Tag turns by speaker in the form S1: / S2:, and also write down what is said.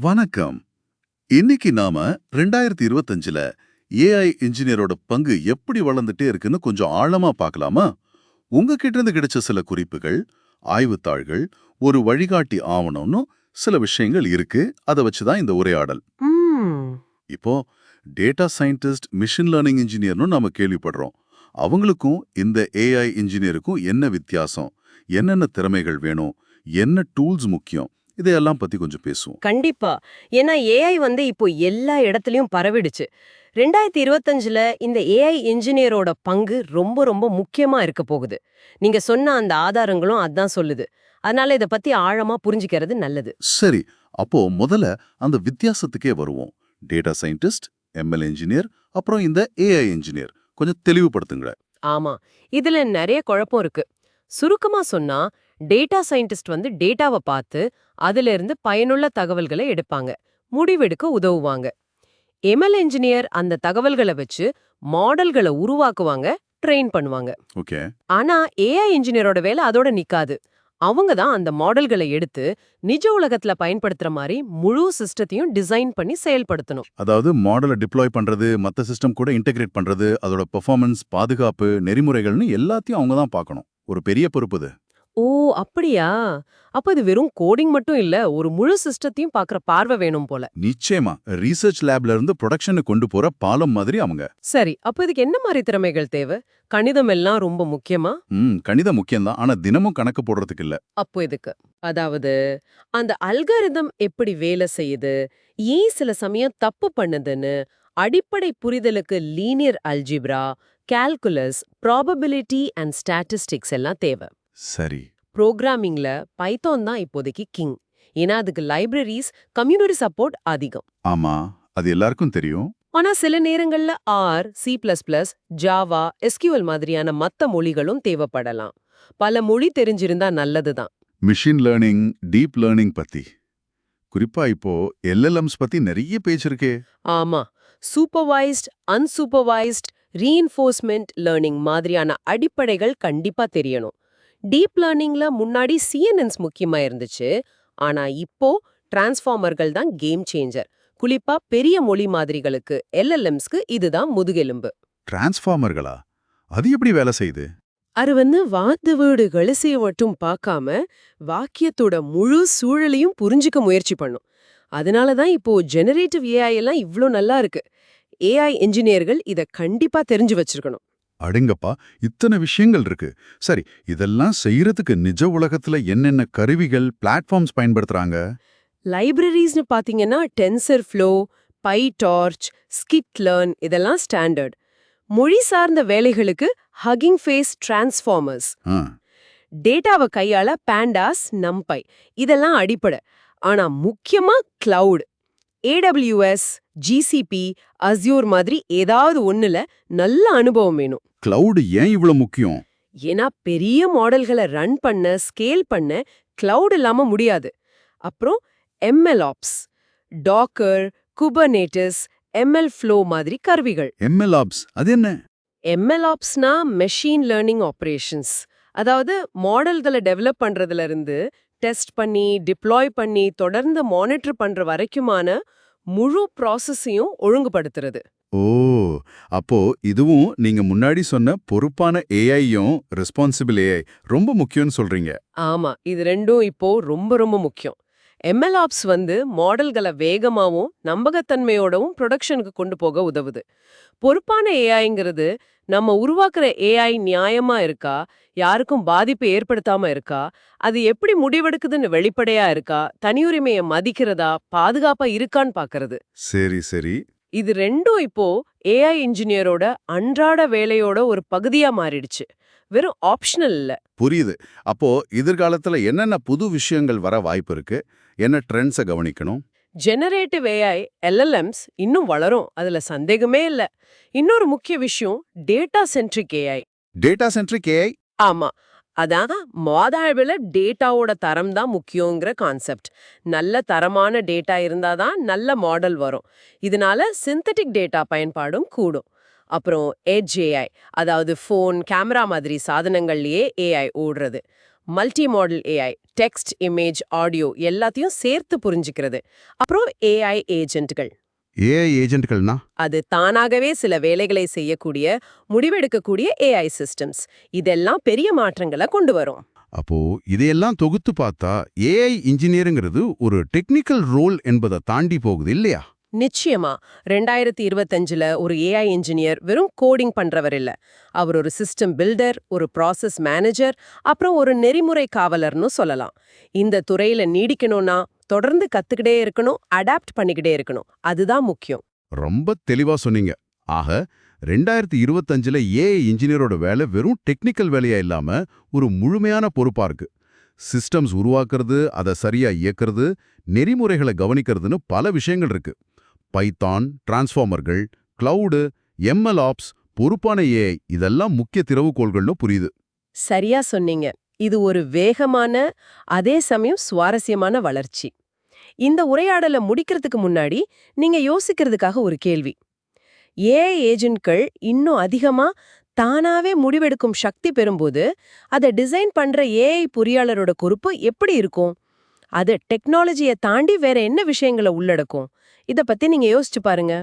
S1: வணக்கம். இன்னைக்கு நாம ரெண்டாயிரத்தி இருபத்தஞ்சுல ஏஐ இன்ஜினியரோட பங்கு எப்படி வளர்ந்துட்டே இருக்குன்னு கொஞ்சம் ஆழமா பார்க்கலாமா? உங்ககிட்ட இருந்து கிடைச்ச சில குறிப்புகள் ஆய்வுத்தாள்கள் ஒரு வழிகாட்டி ஆவணம்னு சில விஷயங்கள் இருக்கு. அதை வச்சுதான் இந்த உரையாடல். இப்போ டேட்டா சயின்டிஸ்ட் மிஷின் லேர்னிங் இன்ஜினியர்னு நாம கேள்விப்படுறோம். அவங்களுக்கும் இந்த ஏஐ இன்ஜினியருக்கும் என்ன வித்தியாசம்? என்னென்ன திறமைகள் வேணும்? என்ன டூல்ஸ் முக்கியம்? இதையெல்லாம் பத்தி கொஞ்சம் பேசுவோம்.
S2: கண்டிப்பா. ஏன்னா ஏஐ வந்து இப்போ எல்லா இடத்துலயும் பரவிடுச்சு. ரெண்டாயிரத்தி இருபத்தஞ்சுல இந்த ஏஐ இன்ஜினியரோட பங்கு ரொம்ப ரொம்ப முக்கியமா இருக்க போகுது. நீங்க சொன்ன அந்த ஆதாரங்களும் அதான் சொல்லுது. அதனால இத பத்தி ஆழமா புரிஞ்சுக்கிறது நல்லது.
S1: சரி. அப்போ முதல்ல அந்த வித்தியாசத்துக்கே வருவோம். டேட்டா சயின்டிஸ்ட் எம்எல் இன்ஜினியர் அப்புறம் இந்த ஏஐ இன்ஜினியர் கொஞ்சம் தெளிவுபடுத்துங்க
S2: ஆமா. இதுல நிறைய குழப்பம் இருக்கு. சுருக்கமா சொன்னா டேட்டா சயின்டிஸ்ட் வந்து டேட்டாவை பார்த்து அதுல இருந்து பயனுள்ள தகவல்களை எடுப்பாங்க. முடிவெடுக்க உதவுவாங்க. எம்எல் இன்ஜினியர் அந்த தகவல்களை வச்சு மாடல்களை உருவாக்குவாங்க ட்ரெயின் பண்ணுவாங்க.
S1: ஓகே.
S2: ஆனா ஏஐ இன்ஜினியரோட வேலை அதோட நிக்காது. அவங்க தான் அந்த மாடல்களை எடுத்து நிஜ உலகத்துல பயன்படுத்துற மாதிரி முழு சிஸ்டத்தையும் டிசைன் பண்ணி செயல்படுத்தணும்.
S1: அதாவது மாடலை டிப்ளாய் பண்றது மத்த சிஸ்டம் கூட இன்டகிரேட் பண்றது அதோட பெர்ஃபார்மன்ஸ் பாதுகாப்பு நெறிமுறைகள்னு எல்லாத்தையும் அவங்க தான் பார்க்கணும். ஒரு பெரிய பொறுப்பு
S2: ஓ அப்படியா? அப்ப இது வெறும் கோடிங் மட்டும் இல்ல ஒரு முழு சிஸ்டத்தையும் பாக்குற பார்வை வேணும் போல.
S1: நிச்சயமா. ரீசர்ச் லேப்ல இருந்து ப்ரொடக்ஷனுக்கு கொண்டு போற பாலம் மாதிரி அவங்க.
S2: சரி அப்ப இதுக்கு என்ன மாதிரி திறமைகள் தேவை? கணிதம் எல்லாம் ரொம்ப முக்கியமா?
S1: ம் கணிதம் முக்கியம்தான். ஆனா தினமும் கணக்கு போடுறதுக்கு இல்ல.
S2: அப்போ இதுக்கு. அதாவது அந்த அல்காரிதம் எப்படி வேலை செய்யுது? ஏன் சில சமயம் தப்பு பண்ணுதுன்னு? அடிப்படை புரிதலுக்கு linear algebra calculus probability and statistics எல்லாம் தேவை.
S1: சரி.
S2: ப்ரோக்ராமிங்ல பைத்தான் தான் இப்போதைக்கு கிங் ஏன்னா அதுக்கு லைப்ரரிஸ் கம்யூனிட்டி சப்போர்ட் அதிகம்.
S1: ஆமா அது எல்லாருக்கும் தெரியும்.
S2: ஆனா சில நேரங்கள்ல R C plus plus Java SQL மாதிரியான மத்த மொழிகளும் தேவைப்படலாம். பல மொழி தெரிஞ்சிருந்தா நல்லதுதான்
S1: மிஷின் லேர்னிங் டீப் லேர்னிங் பத்தி. குறிப்பா இப்போ எல்எல்எம்ஸ் பத்தி நிறைய பேச்சு இருக்கே.
S2: ஆமா சூப்பர்வைஸ்ட் அன்சூப்பர்வைஸ்ட் ரீஇன்ஃபோர்ஸ்மெண்ட் லேர்னிங் மாதிரியான அடிப்படைகள் கண்டிப்பா தெரியணும். டீப் லேர்னிங்ல முன்னாடி சிஎன்என்ஸ் முக்கியமா இருந்துச்சு. ஆனா இப்போ டிரான்ஸ்ஃபார்மர்கள் தான் கேம் சேஞ்சர். குறிப்பா பெரிய மொழி மாதிரிகளுக்கு எல்எல்எம்ஸ்க்கு இதுதான் முதுகெலும்பு.
S1: டிரான்ஸ்ஃபார்மர்களா? அது எப்படி வேலை செய்யுது?
S2: அது வந்து வாத்து வீடு கலிசைய மட்டும் பார்க்காம வாக்கியத்தோட முழு சூழலையும் புரிஞ்சுக்க முயற்சி பண்ணும். அதனால தான் இப்போ ஜெனரேட்டிவ் ஏஐ எல்லாம் இவ்ளோ நல்லா இருக்கு. ஏஐ இன்ஜினியர்கள் இத கண்டிப்பா தெரிஞ்சு வச்சிருக்கணும்.
S1: அடங்கப்பா இத்தனை விஷயங்கள் இருக்கு. சரி இதெல்லாம் செய்யறதுக்கு நிஜ உலகத்துல என்னென்ன கருவிகள் பிளாட்ஃபார்ம்ஸ் பயன்படுத்துறாங்க?
S2: லைப்ரரிஸ்னு பாத்தீங்கன்னா TensorFlow PyTorch scikit learn இதெல்லாம் ஸ்டாண்டர்ட் மொழி சார்ந்த வேலைகளுக்கு ஹகிங் ஃபேஸ் டிரான்ஸ்ஃபார்மர்ஸ் டேட்டாவை கையாள பேண்டாஸ் நம்பை இதெல்லாம் அடிப்படை. ஆனா முக்கியமா கிளவுட் ஏடபிள்யூஎஸ் ஜிசிபி அஸ்யூர் மாதிரி ஏதாவது ஒண்ணுல நல்ல அனுபவம் வேணும்.
S1: கிளவுட் ஏன் இவ்வளவு முக்கியம்?
S2: ஏன்னா பெரிய மாடல்களை ரன் பண்ண ஸ்கேல் பண்ண கிளவுட் இல்லாம முடியாது. அப்புறம் ML ops Docker Kubernetes ML flow மாதிரி கருவிகள்.
S1: எம்எல் ஆப்ஸ் அது என்ன?
S2: எம்எல் ஆப்ஸ்னா மெஷின் லேர்னிங் ஆப்ரேஷன்ஸ் அதாவது மாடல்களை டெவலப் பண்றதுல இருந்து டெஸ்ட் பண்ணி டிப்ளாய் பண்ணி தொடர்ந்து மானிட்டர் பண்ற வரைக்குமான முழு ப்ராசஸையும் ஒழுங்குபடுத்துறது.
S1: ஓ அப்போ இதுவும் நீங்க முன்னாடி சொன்ன பொறுப்பான ஏஐயும் ரெஸ்பான்சிபிள் ஏஐ ரொம்ப முக்கியம்னு சொல்றீங்க.
S2: ஆமா இது ரெண்டும் இப்போ ரொம்ப ரொம்ப முக்கியம். எம்எல் ஆப்ஸ் வந்து மாடல்களை வேகமாவும் நம்பகத்தன்மையோடவும் ப்ரொடக்ஷனுக்கு கொண்டு போக உதவுது. பொறுப்பான ஏஐங்கிறது நம்ம உருவாக்குற ஏஐ நியாயமா இருக்கா? யாருக்கும் பாதிப்பு ஏற்படுத்தாம இருக்கா? அது எப்படி முடிவெடுக்குதுன்னு வெளிப்படையா இருக்கா? தனியுரிமையை மதிக்கிறதா? பாதுகாப்பா இருக்கான்னு பாக்குறது.
S1: சரி சரி.
S2: இது ரெண்டும் இப்போ ஏஐ இன்ஜினியரோட அன்றாட வேலையோட ஒரு பகுதியா மாறிடுச்சு. வெறும் ஆப்ஷனல் இல்ல
S1: புரியுது. அப்போ எதிர்காலத்துல என்னென்ன புது விஷயங்கள் வர வாய்ப்பு இருக்கு? என்ன ட்ரெண்ட்ஸை கவனிக்கணும்?
S2: ஜெனரேட்டிவ் ஏஐ எல்எல்எம்ஸ் இன்னும் வளரும். அதுல சந்தேகமே இல்ல. இன்னொரு முக்கிய விஷயம் data centric AI
S1: data centric AI
S2: ஆமா. அதான் மாதாழ்வில் டேட்டாவோட தரம் தான் முக்கியங்கிற கான்செப்ட் நல்ல தரமான டேட்டா இருந்தாதான் நல்ல மாடல் வரும். இதனால சிந்தட்டிக் டேட்டா பயன்பாடும் கூடும். அப்புறம் ஏஐ அதாவது ஃபோன் கேமரா மாதிரி சாதனங்கள்லயே ஏஐ ஓடுறது. Multi modal AI text image audio எல்லாத்தையும் சேர்த்து புரிஞ்சுக்கிறது. அப்புறம் ஏஐ ஏஜென்ட்கள்
S1: ஏஐ ஏஜென்ட்கள்னா
S2: அது தானாகவே சில வேலைகளை செய்யக்கூடிய முடிவெடுக்கக்கூடிய ஏஐ சிஸ்டம்ஸ் இதெல்லாம் பெரிய மாற்றங்களை கொண்டு வரும்.
S1: அப்போ இதையெல்லாம் தொகுத்து பார்த்தா ஏஐ இன்ஜினியருங்கிறது ஒரு டெக்னிக்கல் ரோல் என்பதை தாண்டி போகுது இல்லையா?
S2: நிச்சயமா ரெண்டாயிரத்தி இருபத்தஞ்சில் ஒரு ஏஐ இன்ஜினியர் வெறும் கோடிங் பண்றவர் இல்ல. அவர் ஒரு சிஸ்டம் பில்டர் ஒரு ப்ராசஸ் மேனேஜர் அப்புறம் ஒரு நெறிமுறை காவலர்னு சொல்லலாம். இந்த துறையில நீடிக்கணும்னா தொடர்ந்து கத்துக்கிட்டே இருக்கணும் அடாப்ட் பண்ணிக்கிட்டே இருக்கணும். அதுதான் முக்கியம்.
S1: ரொம்ப தெளிவா சொன்னீங்க. ஆக ரெண்டாயிரத்தி இருபத்தஞ்சில் ஏஐ இன்ஜினியரோட வேலை வெறும் டெக்னிக்கல் வேலையா இல்லாம ஒரு முழுமையான பொறுப்பா இருக்கு. சிஸ்டம்ஸ் உருவாக்குறது அதை சரியா இயக்குறது நெறிமுறைகளை கவனிக்கிறதுன்னு பல விஷயங்கள் இருக்கு. பைத்தான் டிரான்ஸ்ஃபார்மர்கள் கிளவுடு எம்எல் ஆப்ஸ் பொறுப்பான ஏஐ இதெல்லாம் முக்கிய திறவுகோள்கள்னு புரியுது.
S2: சரியா சொன்னீங்க. இது ஒரு வேகமான அதே சமயம் சுவாரஸ்யமான வளர்ச்சி. இந்த உரையாடலை முடிக்கிறதுக்கு முன்னாடி நீங்க யோசிக்கிறதுக்காக ஒரு கேள்வி. ஏஐ ஏஜென்ட்கள் இன்னும் அதிகமா தானாவே முடிவெடுக்கும் சக்தி பெறும்போது அதை டிசைன் பண்ற ஏஐ பொறியாளரோட பொறுப்பு எப்படி இருக்கும்? அது டெக்னாலஜியை தாண்டி வேற என்ன விஷயங்களை உள்ளடக்கும்? இத பத்தி நீங்க யோசிச்சு பாருங்க.